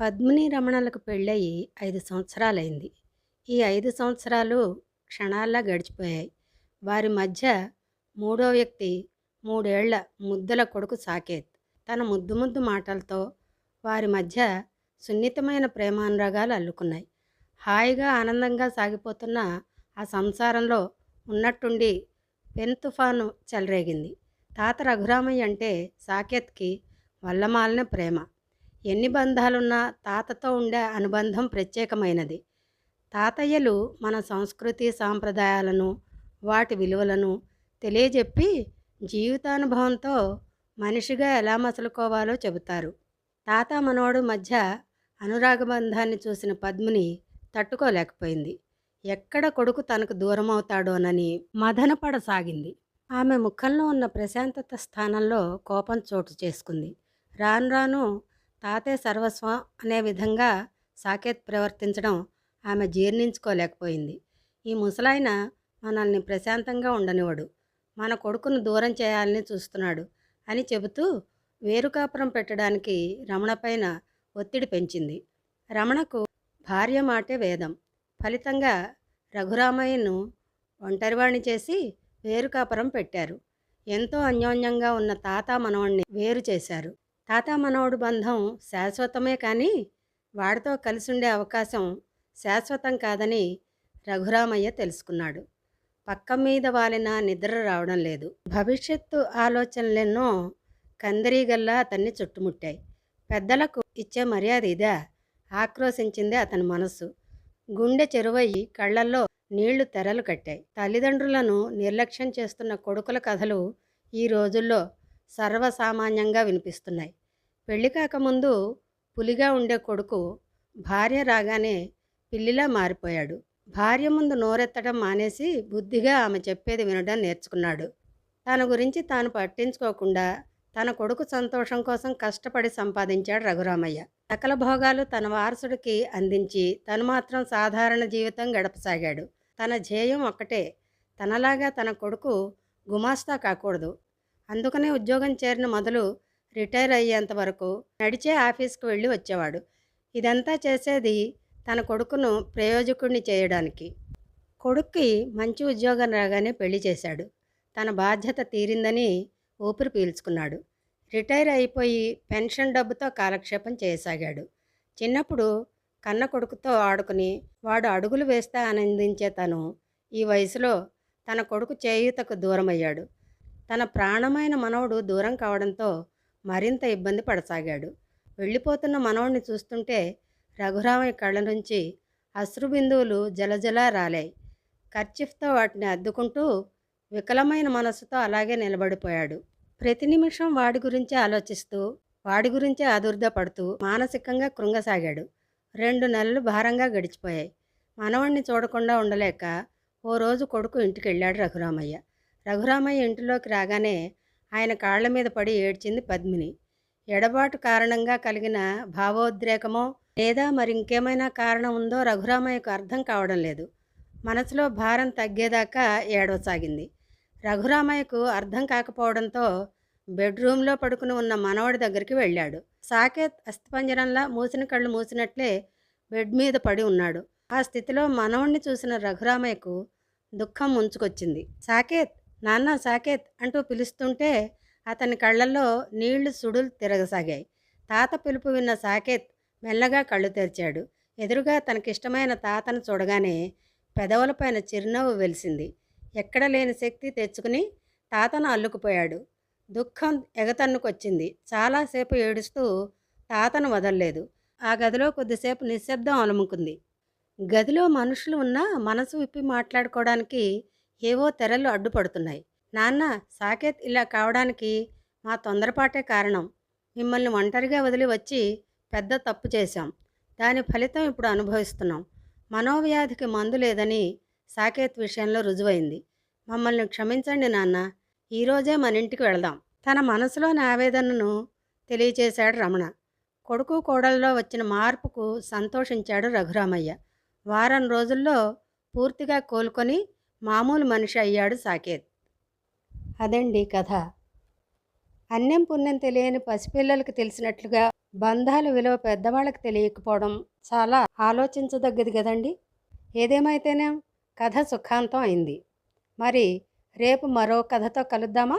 పద్మిని రమణలకు పెళ్ళయి ఐదు సంవత్సరాలైంది. ఈ ఐదు సంవత్సరాలు క్షణాల్లా గడిచిపోయాయి. వారి మధ్య మూడో వ్యక్తి మూడేళ్ళ ముద్దుల కొడుకు సాకేత్. తన ముద్దు ముద్దు మాటలతో వారి మధ్య సున్నితమైన ప్రేమానురాగాలు అల్లుకున్నాయి. హాయిగా ఆనందంగా సాగిపోతున్న ఆ సంసారంలో ఉన్నట్టుండి పెన్ తుఫాను చెలరేగింది. తాత రఘురామయ్య అంటే సాకేత్కి వల్లమాలిన ప్రేమ. ఎన్ని బంధాలున్నా తాతతో ఉండే అనుబంధం ప్రత్యేకమైనది. తాతయ్యలు మన సంస్కృతి సాంప్రదాయాలను వాటి విలువలను తెలియజెప్పి జీవితానుభవంతో మనిషిగా ఎలా మసలుకోవాలో చెబుతారు. తాత మనోడు మధ్య అనురాగ బంధాన్ని చూసిన పద్మిని తట్టుకోలేకపోయింది. ఎక్కడ కొడుకు తనకు దూరం అవుతాడోనని మదనపడసాగింది. ఆమె ముఖంలో ఉన్న ప్రశాంతత స్థానంలో కోపం చోటు చేసుకుంది. రాను రాను తాతే సర్వస్వం అనే విధంగా సాకేత్ ప్రవర్తించడం ఆమె జీర్ణించుకోలేకపోయింది. ఈ ముసలాయన మనల్ని ప్రశాంతంగా ఉండనివాడు మన కొడుకును దూరం చేయాలని చూస్తున్నాడు అని చెబుతూ వేరుకాపురం పెట్టడానికి రమణపైన ఒత్తిడి పెంచింది. రమణకు భార్య మాటే వేదం. ఫలితంగా రఘురామయ్యను ఒంటరివాణ్ణి చేసి వేరుకాపురం పెట్టారు. ఎంతో అన్యోన్యంగా ఉన్న తాత మనవణ్ణి వేరు చేశారు. తాత మనవడు బంధం శాశ్వతమే కానీ వాడితో కలిసి ఉండే అవకాశం శాశ్వతం కాదని రఘురామయ్య తెలుసుకున్నాడు. పక్క మీద వాలిన నిద్ర రావడం లేదు. భవిష్యత్తు ఆలోచనలెన్నో కందిరీగల్లా అతన్ని చుట్టుముట్టాయి. పెద్దలకు ఇచ్చే మర్యాద ఇదా. ఆక్రోశించింది అతని మనస్సు. గుండె చెరువయ్యి కళ్ళల్లో నీళ్ళు తెరలు కట్టాయి. తల్లిదండ్రులను నిర్లక్ష్యం చేస్తున్న కొడుకుల కథలు ఈ రోజుల్లో సర్వసామాన్యంగా వినిపిస్తున్నాయి. పెళ్ళి కాకముందు పులిగా ఉండే కొడుకు భార్య రాగానే పిల్లిలా మారిపోయాడు. భార్య ముందు నోరెత్తడం మానేసి బుద్ధిగా ఆమె చెప్పేది వినడం నేర్చుకున్నాడు. తన గురించి తాను పట్టించుకోకుండా తన కొడుకు సంతోషం కోసం కష్టపడి సంపాదించాడు రఘురామయ్య. సకల భోగాలు తన వారసుడికి అందించి తను మాత్రం సాధారణ జీవితం గడపసాగాడు. తన ధ్యేయం ఒక్కటే. తనలాగా తన కొడుకు గుమాస్తా కాకూడదు. అందుకనే ఉద్యోగం చేరిన మొదలు రిటైర్ అయ్యేంత వరకు నడిచే ఆఫీస్కి వెళ్ళి వచ్చేవాడు. ఇదంతా చేసేది తన కొడుకును ప్రయోజకుడిని చేయడానికి. కొడుక్కి మంచి ఉద్యోగం రాగానే పెళ్ళి చేశాడు. తన బాధ్యత తీరిందని ఊపిరి పీల్చుకున్నాడు. రిటైర్ అయిపోయి పెన్షన్ డబ్బుతో కాలక్షేపం చేయసాగాడు. చిన్నప్పుడు కన్న కొడుకుతో ఆడుకుని వాడు అడుగులు వేస్తే ఆనందించే తను ఈ వయసులో తన కొడుకు చేయూతకు దూరమయ్యాడు. తన ప్రాణమైన మనవడు దూరం కావడంతో మరింత ఇబ్బంది పడసాగాడు. వెళ్ళిపోతున్న మనవడిని చూస్తుంటే రఘురామయ్య కళ్ళ నుంచి అశ్రుబిందువులు జలజలా రాలాయి. ఖర్చిఫ్తో వాటిని అద్దుకుంటూ వికలమైన మనస్సుతో అలాగే నిలబడిపోయాడు. ప్రతి నిమిషం వాడి గురించే ఆలోచిస్తూ వాడి గురించే ఆదుర్ద పడుతూ మానసికంగా కృంగసాగాడు. రెండు నెలలు భారంగా గడిచిపోయాయి. మనవణ్ణి చూడకుండా ఉండలేక ఓ రోజు కొడుకు ఇంటికి వెళ్ళాడు రఘురామయ్య. రఘురామయ్య ఇంటిలోకి రాగానే ఆయన కాళ్ళ మీద పడి ఏడ్చింది పద్మిని. ఎడబాటు కారణంగా కలిగిన భావోద్రేకమో లేదా మరి ఇంకేమైనా కారణం ఉందో రఘురామయ్యకు అర్థం కావడం లేదు. మనసులో భారం తగ్గేదాకా ఏడవసాగింది. రఘురామయ్యకు అర్థం కాకపోవడంతో బెడ్రూమ్లో పడుకుని ఉన్న మనవడి దగ్గరికి వెళ్ళాడు. సాకేత్ అస్థిపంజరంలా మూసిన కళ్ళు మూసినట్లే బెడ్ మీద పడి ఉన్నాడు. ఆ స్థితిలో మనవణ్ణి చూసిన రఘురామయ్యకు దుఃఖం ముంచుకొచ్చింది. సాకేత్ నాన్న సాకేత్ అంటూ పిలుస్తుంటే అతని కళ్ళల్లో నీళ్ళు సుడులు తిరగసాగాయి. తాత పిలుపు విన్న సాకేత్ మెల్లగా కళ్ళు తెరిచాడు. ఎదురుగా తనకిష్టమైన తాతను చూడగానే పెదవులపైన చిరునవ్వు వెలిసింది. ఎక్కడ లేని శక్తి తెచ్చుకుని తాతను అల్లుకుపోయాడు. దుఃఖం ఎగతన్నుకొచ్చింది. చాలాసేపు ఏడుస్తూ తాతను వదల్లేదు. ఆ గదిలో కొద్దిసేపు నిశ్శబ్దం అలుముకుంది. గదిలో మనుషులు ఉన్నా మనసు విప్పి మాట్లాడుకోవడానికి ఏవో తెరలు అడ్డుపడుతున్నాయి. నాన్న సాకేత్ ఇలా కావడానికి మా తొందరపాటే కారణం. మిమ్మల్ని ఒంటరిగా వదిలి వచ్చి పెద్ద తప్పు చేశాం. దాని ఫలితం ఇప్పుడు అనుభవిస్తున్నాం. మనోవ్యాధికి మందు లేదని సాకేత్ విషయంలో రుజువైంది. మమ్మల్ని క్షమించండి నాన్న. ఈరోజే మన ఇంటికి వెళదాం. తన మనసులోని ఆవేదనను తెలియచేశాడు రమణ. కొడుకు కోడల్లో వచ్చిన మార్పుకు సంతోషించాడు రఘురామయ్య. వారం రోజుల్లో పూర్తిగా కోలుకొని మామూలు మనిషి అయ్యాడు సాకేత్. అదండి కథ. అన్నం పుణ్యం తెలియని పసిపిల్లలకు తెలిసినట్లుగా బంధాల విలువ పెద్దవాళ్ళకి తెలియకపోవడం చాలా ఆలోచించదగ్గది కదండి. ఏదేమైతేనే కథ సుఖాంతం అయింది. మరి రేపు మరో కథతో కలుద్దామా?